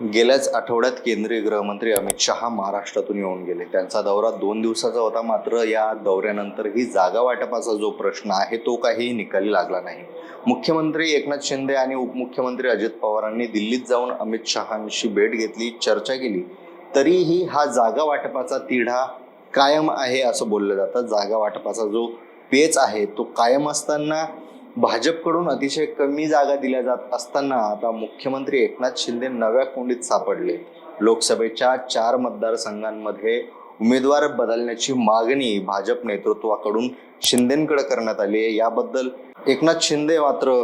गेल्याच आठवड्यात केंद्रीय गृहमंत्री अमित शहा महाराष्ट्रातून येऊन गेले. त्यांचा दौरा दोन दिवसाचा होता मात्र या दौऱ्यानंतरही जागा वाटपाचा जो प्रश्न आहे तो काही निकाली लागला नाही. मुख्यमंत्री एकनाथ शिंदे आणि उपमुख्यमंत्री अजित पवारांनी दिल्लीत जाऊन अमित शहांशी भेट घेतली चर्चा केली. तरीही हा जागा वाटपाचा तिढा कायम आहे असं बोललं जातं. जागा वाटपाचा जो पेच आहे तो कायम असताना भाजपकडून अतिशय कमी जागा दिल्या जात असताना आता मुख्यमंत्री एकनाथ शिंदे नव्या कोंडीत सापडले. लोकसभेच्या चार मतदारसंघांमध्ये उमेदवार बदलण्याची मागणी भाजप नेतृत्वाकडून शिंदेकडे करण्यात आली आहे. याबद्दल एकनाथ शिंदे मात्र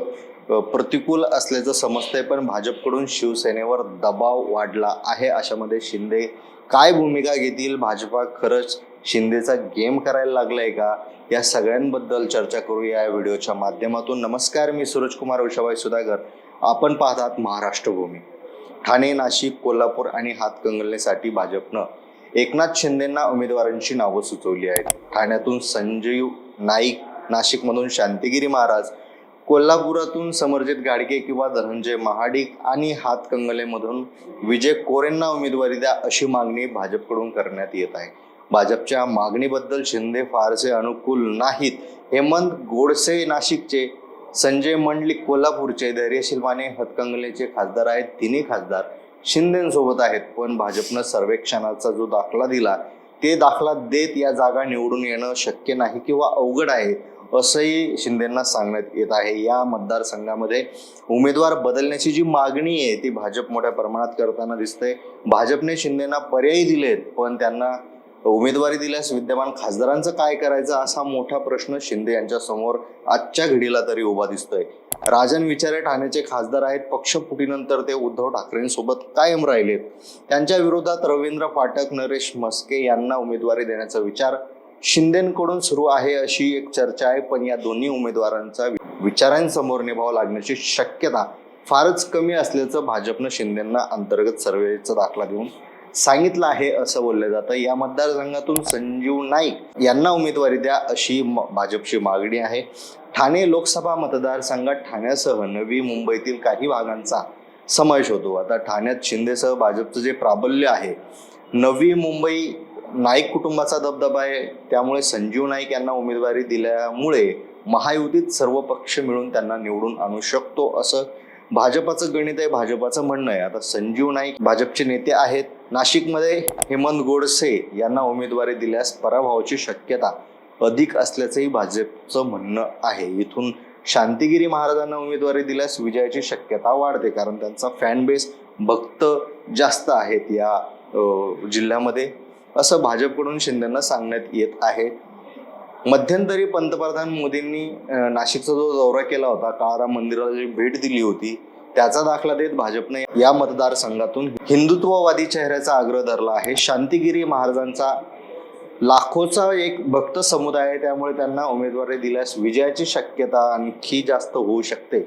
प्रतिकूल असल्याचं समजतंय पण भाजपकडून शिवसेनेवर दबाव वाढला आहे अशामध्ये शिंदे काय भूमिका घेतील? भाजपा खरंच शिंदेचा गेम करायला लागलाय का? या सगळ्यांबद्दल चर्चा करूया या व्हिडिओच्या माध्यमातून. नमस्कार मी सूरज कुमार उषाबाई सुधाकर. आपण पाहतात महाराष्ट्रभूमी. ठाणे नाशिक कोल्हापूर आणि हातकंगलनेसाठी भाजपनं एकनाथ शिंदेंना उमेदवारांची नावं सुचवली आहेत. ठाण्यातून संजीव नाईक नाशिकमधून शांतिगिरी महाराज कोल्हापुरातून समरजित गाडगे किंवा धनंजय महाडिक आणि हातकंगलेमधून विजय कोरेंना उमेदवारी द्या अशी मागणी भाजपकडून करण्यात येत आहे. भाजपच्या मागणीबद्दल शिंदे फारसे अनुकूल नाहीत. हेमंत गोडसे नाशिकचे संजय मंडलिक कोल्हापूरचे धैर्यशील माने हतकंगलेचे खासदार आहेत तिन्ही खासदार शिंदेसोबत आहेत पण भाजपनं सर्वेक्षणाचा जो दाखला दिला ते दाखला देत या जागा निवडून येणं शक्य नाही किंवा अवघड आहे असंही शिंदेंना सांगण्यात येत आहे. या मतदारसंघामध्ये उमेदवार बदलण्याची जी मागणी आहे ती भाजप मोठ्या प्रमाणात करताना दिसते भाजपने शिंदेना पर्यायी दिलेत पण त्यांना उमेदवारी दिल्यास विद्यमान खासदारांचं काय करायचं असा मोठा प्रश्न शिंदे यांच्या समोर आजच्या घडीला तरी उभा दिसतोय. राजन विचारे ठाण्याचे खासदार आहेत. पक्षफुटीनंतर ते उद्धव ठाकरेंसोबत कायम राहिलेत त्यांच्या विरोधात रवींद्र फाटक नरेश म्हस्के यांना उमेदवारी देण्याचा विचार शिंदेकडून सुरू आहे अशी एक चर्चा आहे. पण या दोन्ही उमेदवारांचा विचारांसमोर निभाव लागण्याची शक्यता फारच कमी असल्याचं भाजपनं शिंदेंना अंतर्गत सर्वेचा दाखला देऊन सांगितलं आहे असं बोललं जातं. या मतदारसंघातून संजीव नाईक यांना उमेदवारी द्या अशी म- भाजपची मागणी आहे. ठाणे लोकसभा मतदारसंघात ठाण्यासह नवी मुंबईतील काही भागांचा समावेश होतो. आता ठाण्यात शिंदेसह भाजपचं जे प्राबल्य आहे नवी मुंबई नाईक कुटुंबाचा दबदबा आहे. त्यामुळे संजीव नाईक यांना उमेदवारी दिल्यामुळे महायुतीत सर्व पक्ष मिळून त्यांना निवडून आणू शकतो असं भाजपाचं गणित आहे भाजपाचं म्हणणं आहे. आता संजीव नाईक भाजपचे नेते आहेत. नाशिकमध्ये हेमंत गोडसे यांना उमेदवारी दिल्यास पराभवाची शक्यता अधिक असल्याचंही भाजपचं म्हणणं आहे. इथून शांतिगिरी महाराजांना उमेदवारी दिल्यास विजयाची शक्यता वाढते कारण त्यांचा फॅन बेस भक्त जास्त आहेत या जिल्ह्यामध्ये. असं भाजपकडून शिंदेना सांगण्यात येत आहे. मध्यंतरी पंतप्रधान मोदींनी नाशिकचा जो दौरा केला होता काळाराम मंदिराला जी भेट दिली होती त्याचा दाखला देत भाजपने या मतदारसंघातून हिंदुत्ववादी चेहऱ्याचा आग्रह धरला आहे. शांतिगिरी महाराजांचा लाखोचा एक भक्त समुदाय आहे त्यामुळे त्यांना उमेदवारी दिल्यास विजयाची शक्यता आणखी जास्त होऊ शकते.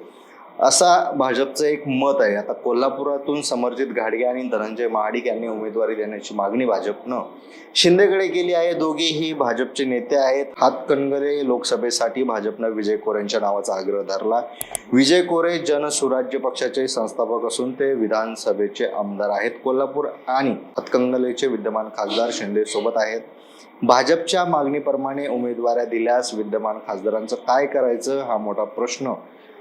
असा भाजपचं एक मत आहे. आता कोल्हापुरातून समर्जित घाडगे आणि धनंजय महाडिक यांनी उमेदवारी देण्याची मागणी भाजपनं शिंदेकडे केली आहे. दोघेही भाजपचे नेते आहेत. हातकणंगले लोकसभेसाठी भाजपनं विजय कोरेंच्या नावाचा आग्रह धरला. विजय कोरे जनसुराज्य पक्षाचे संस्थापक असून ते विधानसभेचे आमदार आहेत. कोल्हापूर आणि हातकंगलेचे विद्यमान खासदार शिंदे सोबत आहेत. भाजपच्या मागणीप्रमाणे उमेदवाऱ्या दिल्यास विद्यमान खासदारांचं काय करायचं हा मोठा प्रश्न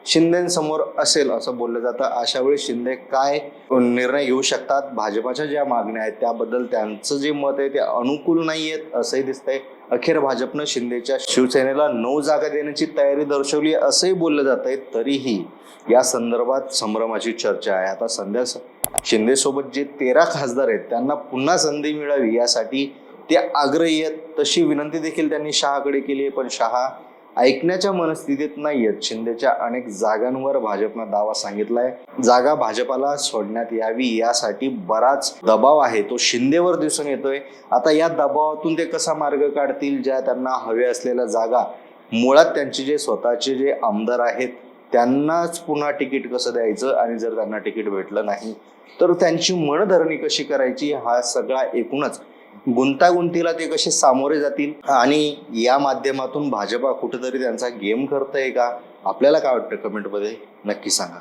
शिंदेसमोर असेल असं बोललं जातं. अशा वेळी शिंदे काय निर्णय घेऊ शकतात? भाजपाच्या ज्या मागण्या आहेत त्याबद्दल त्यांचं जे मत आहे ते अनुकूल नाही आहेत असंही दिसतंय. अखेर भाजपनं शिंदेच्या शिवसेनेला नऊ जागा देण्याची तयारी दर्शवली असंही बोललं जात आहे तरीही या संदर्भात संभ्रमाची चर्चा आहे. आता संध्या शिंदेसोबत जे तेरा खासदार आहेत त्यांना पुन्हा संधी मिळावी यासाठी ते आग्रही आहेत. तशी विनंती देखील त्यांनी शहाकडे केली आहे. पण शहा ऐकण्याच्या मनस्थितीत नाही आहेत शिंदेच्या अनेक जागांवर भाजपनं दावा सांगितलाय. जागा भाजपाला सोडण्यात यावी यासाठी बराच दबाव आहे. तो शिंदेवर दिसून येतोय. आता या दबावातून ते कसा मार्ग काढतील? ज्या त्यांना हवे असलेल्या जागा मुळात त्यांचे जे स्वतःचे जे आमदार आहेत त्यांनाच पुन्हा तिकीट कसं द्यायचं? आणि जर त्यांना तिकीट भेटलं नाही तर त्यांची मनधरणी कशी करायची? हा सगळा एकूणच गुंतागुंतीला ते कसे सामोरे जातील? आणि या माध्यमातून भाजपा कुठेतरी त्यांचा गेम करतंय का? आपल्याला काय वाटतं कमेंटमध्ये नक्की सांगा.